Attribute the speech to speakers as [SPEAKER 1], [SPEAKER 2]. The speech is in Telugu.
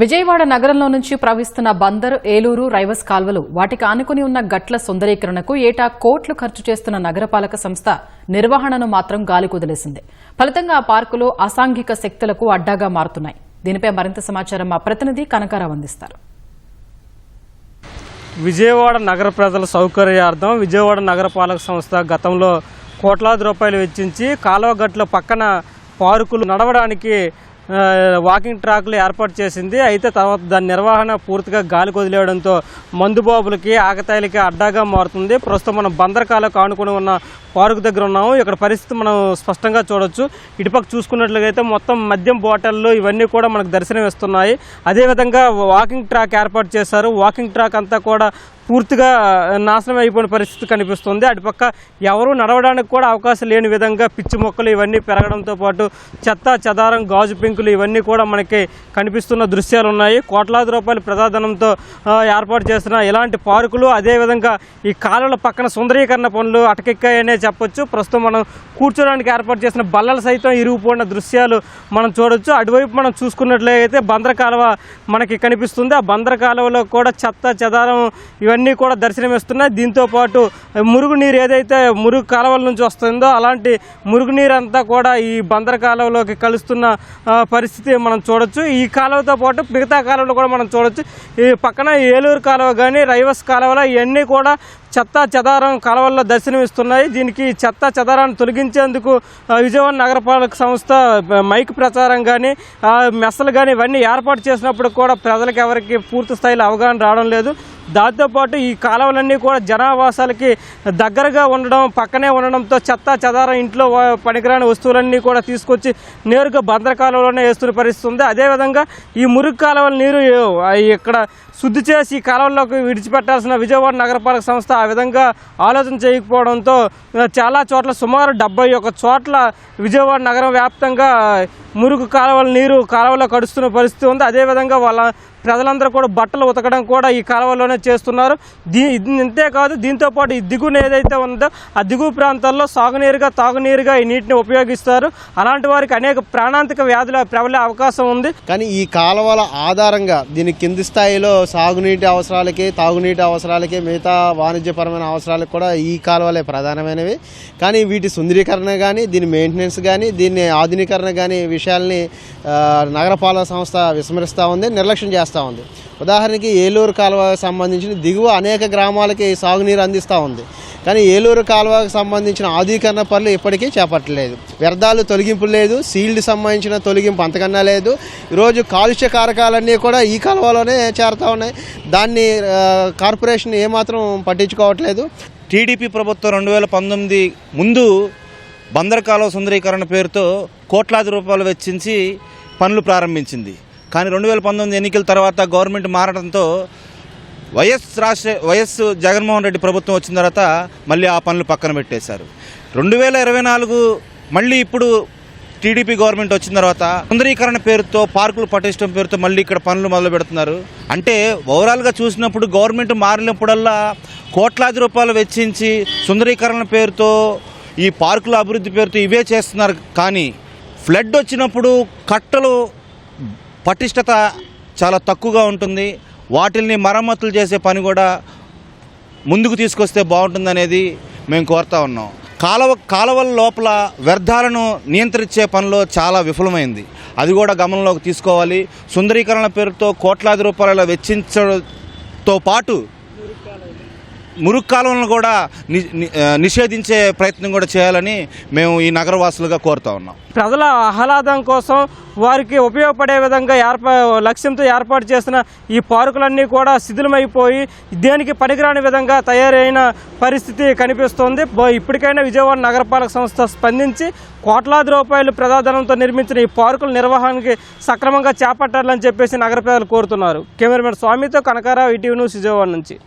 [SPEAKER 1] విజయవాడ నగరంలో నుంచి ప్రవహిస్తున్న బందర్ ఏలూరు రైవస్ కాల్వలు వాటికి ఆనుకుని ఉన్న గట్ల సుందరీకరణకు ఏటా కోట్లు ఖర్చు చేస్తున్న నగరపాలక సంస్థ నిర్వహణను మాత్రం గాలి కుదిలేసింది. ఫలితంగా ఆ పార్కులు అసాంఘిక శక్తులకు అడ్డాగా మారుతున్నాయి. దీనిపై మరింత సమాచారం మా ప్రతినిధి కనకారావు అందిస్తారు.
[SPEAKER 2] విజయవాడ నగర ప్రజల సౌకర్యార్థం విజయవాడ నగరపాలక సంస్థ గతంలో కోట్లాది రూపాయలు వెచ్చించి కాలువ గట్ల పక్కన పార్కులు నడవడానికి వాకింగ్ ట్రాక్లు ఏర్పాటు చేసింది. అయితే తర్వాత దాని నిర్వహణ పూర్తిగా గాలికి వదిలేయడంతో మందుబాబులకి ఆకతాయిలకి అడ్డాగా మారుతుంది. ప్రస్తుతం మనం బందరకాలకు ఆనుకుని ఉన్న పార్క్ దగ్గర ఉన్నాము. ఇక్కడ పరిస్థితి మనం స్పష్టంగా చూడొచ్చు. ఇటుపక్క చూసుకున్నట్లయితే మొత్తం మద్యం బాటిళ్ళు ఇవన్నీ కూడా మనకు దర్శనం ఇస్తున్నాయి అదేవిధంగా వాకింగ్ ట్రాక్ ఏర్పాటు చేశారు. వాకింగ్ ట్రాక్ అంతా కూడా పూర్తిగా నాశనం అయిపోయిన పరిస్థితి కనిపిస్తుంది. అటుపక్క ఎవరు నడవడానికి కూడా అవకాశం లేని విధంగా పిచ్చి మొక్కలు ఇవన్నీ పెరగడంతో పాటు చెత్త చెదారం గాజు పెంకులు ఇవన్నీ కూడా మనకి కనిపిస్తున్న దృశ్యాలు ఉన్నాయి. కోట్లాది రూపాయల ప్రజాధనంతో ఏర్పాటు చేసిన ఇలాంటి పార్కులు అదేవిధంగా ఈ కాలువల పక్కన సుందరీకరణ పనులు అటకెక్కాయనే చెప్పొచ్చు. ప్రస్తుతం మనం కూర్చోడానికి ఏర్పాటు చేసిన బల్లలు సైతం ఇరిగిపోయిన దృశ్యాలు మనం చూడొచ్చు. అటువైపు మనం చూసుకున్నట్లయితే బందర కాలువ మనకి కనిపిస్తుంది. ఆ బందర కాలువలో కూడా చెత్త చెదారం ఇవన్నీ ఇవన్నీ కూడా దర్శనమిస్తున్నాయి. దీంతో పాటు మురుగునీరు ఏదైతే మురుగు కాలువల నుంచి వస్తుందో అలాంటి మురుగునీరు అంతా కూడా ఈ బందర కాలువలోకి కలుస్తున్న పరిస్థితి మనం చూడొచ్చు. ఈ కాలువతో పాటు మిగతా కాలువలు కూడా మనం చూడొచ్చు. ఈ పక్కన ఏలూరు కాలువ కానీ రైవస్ కాలువలు ఇవన్నీ కూడా చెత్త చెదారం కాలువల్లో దర్శనమిస్తున్నాయి. దీనికి చెత్త చెదారాన్ని తొలగించేందుకు విజయవాడ నగరపాలక సంస్థ మైక్ ప్రచారం కానీ మెస్సలు కానీ ఇవన్నీ ఏర్పాటు చేసినప్పుడు కూడా ప్రజలకు ఎవరికి పూర్తి స్థాయిలో అవగాహన రావడం లేదు. దాంతోపాటు ఈ కాలువలన్నీ కూడా జనావాసాలకి దగ్గరగా ఉండడం పక్కనే ఉండడంతో చెత్త చెదారం ఇంట్లో పనికిరాని వస్తువులన్నీ కూడా తీసుకొచ్చి నేరుగా బందర కాలువలోనే వేస్తున్న పరిస్థితి ఉంది. అదేవిధంగా ఈ మురుగు కాలువల నీరు ఇక్కడ శుద్ధి చేసి ఈ కాలువల్లోకి విడిచిపెట్టాల్సిన విజయవాడ నగరపాలక సంస్థ ఆ విధంగా ఆలోచన చేయకపోవడంతో చాలా చోట్ల సుమారు డెబ్బై ఒక చోట్ల విజయవాడ నగరం వ్యాప్తంగా మురుగు కాలువల నీరు కాలువలో కడుస్తున్న పరిస్థితి ఉంది. అదేవిధంగా వాళ్ళ ప్రజలందరూ కూడా బట్టలు ఉతకడం కూడా ఈ కాలువలోనే చేస్తున్నారు. దీ ఇంతేకాదు ఇంతే కాదు దీంతో పాటు ఈ దిగున ఏదైతే ఉందో ఆ దిగువ ప్రాంతాల్లో సాగునీరుగా తాగునీరుగా ఈ నీటిని ఉపయోగిస్తారు. అలాంటి వారికి అనేక ప్రాణాంతక వ్యాధులు ప్రబలే అవకాశం ఉంది.
[SPEAKER 3] కానీ ఈ కాలువల ఆధారంగా దీని కింది స్థాయిలో సాగునీటి అవసరాలకి తాగునీటి అవసరాలకి మిగతా వాణిజ్యపరమైన అవసరాలకు కూడా ఈ కాలువలే ప్రధానమైనవి. కానీ వీటి సుందరీకరణ కానీ దీని మెయింటెనెన్స్ కానీ దీన్ని ఆధునీకరణ కానీ విషయాల్ని నగరపాలక సంస్థ విస్మరిస్తూ ఉంది నిర్లక్ష్యం చేస్తూ ఉంది. ఉదాహరణకి ఏలూరు కాలువకు సంబంధించిన దిగువ అనేక గ్రామాలకి సాగునీరు అందిస్తూ ఉంది. కానీ ఏలూరు కాలువకు సంబంధించిన ఆధునీకరణ పనులు ఇప్పటికీ చేపట్టలేదు. వ్యర్థాలు తొలగింపు లేదు సీల్డ్ సంబంధించిన తొలగింపు అంతకన్నా లేదు. ఈరోజు కాలుష్య కారకాలన్నీ కూడా ఈ కాలువలోనే చేరుతూ ఉన్నాయి. దాన్ని కార్పొరేషన్ ఏమాత్రం పట్టించుకోవట్లేదు.
[SPEAKER 4] టీడీపీ ప్రభుత్వం రెండు వేల పంతొమ్మిది ముందు బందరకాలువ సుందరీకరణ పేరుతో కోట్లాది రూపాయలు వెచ్చించి పనులు ప్రారంభించింది. కానీ రెండు వేల పంతొమ్మిది ఎన్నికల తర్వాత గవర్నమెంట్ మారడంతో వైఎస్ రాష్ట్ర వైఎస్ జగన్మోహన్ రెడ్డి ప్రభుత్వం వచ్చిన తర్వాత మళ్ళీ ఆ పనులు పక్కన పెట్టేశారు. రెండు వేల ఇరవై నాలుగు మళ్ళీ ఇప్పుడు టీడీపీ గవర్నమెంట్ వచ్చిన తర్వాత సుందరీకరణ పేరుతో పార్కులు పటిష్టం పేరుతో మళ్ళీ ఇక్కడ పనులు మొదలు పెడుతున్నారు. అంటే ఓవరాల్గా చూసినప్పుడు గవర్నమెంట్ మారినప్పుడల్లా కోట్లాది రూపాయలు వెచ్చించి సుందరీకరణ పేరుతో ఈ పార్కుల అభివృద్ధి పేరుతో ఇవే చేస్తున్నారు. కానీ ఫ్లడ్ వచ్చినప్పుడు కట్టలు పటిష్టత చాలా తక్కువగా ఉంటుంది. వాటిల్ని మరమ్మతులు చేసే పని కూడా ముందుకు తీసుకొస్తే బాగుంటుందనేది మేము కోరుతా ఉన్నాం. కాలవ కాలువల లోపల వ్యర్థాలను నియంత్రించే పనిలో చాలా విఫలమైంది. అది కూడా గమనంలోకి తీసుకోవాలి. సుందరీకరణ పేరుతో కోట్లాది రూపాయల వెచ్చించడంతో పాటు మురుగు కాలువలను కూడా ని- నిషేధించే ప్రయత్నం కూడా చేయాలని మేము ఈ నగరవాసులుగా కోరుతా ఉన్నాం.
[SPEAKER 2] ప్రజల ఆహ్లాదం కోసం వారికి ఉపయోగపడే విధంగా ఏర్పా లక్ష్యంతో ఏర్పాటు చేసిన ఈ పార్కులన్నీ కూడా శిథిలమైపోయి దేనికి పనికిరాని విధంగా తయారైన పరిస్థితి కనిపిస్తోంది. ఇప్పటికైనా విజయవాడ నగరపాలక సంస్థ స్పందించి కోట్లాది రూపాయలు ప్రజాధనంతో నిర్మించిన ఈ పార్కుల నిర్వహణకి సక్రమంగా చేపట్టాలని చెప్పేసి నగర ప్రజలు కోరుతున్నారు. కెమెరామెన్ స్వామితో కనకారావు ఈటీవీ న్యూస్ విజయవాడ నుంచి.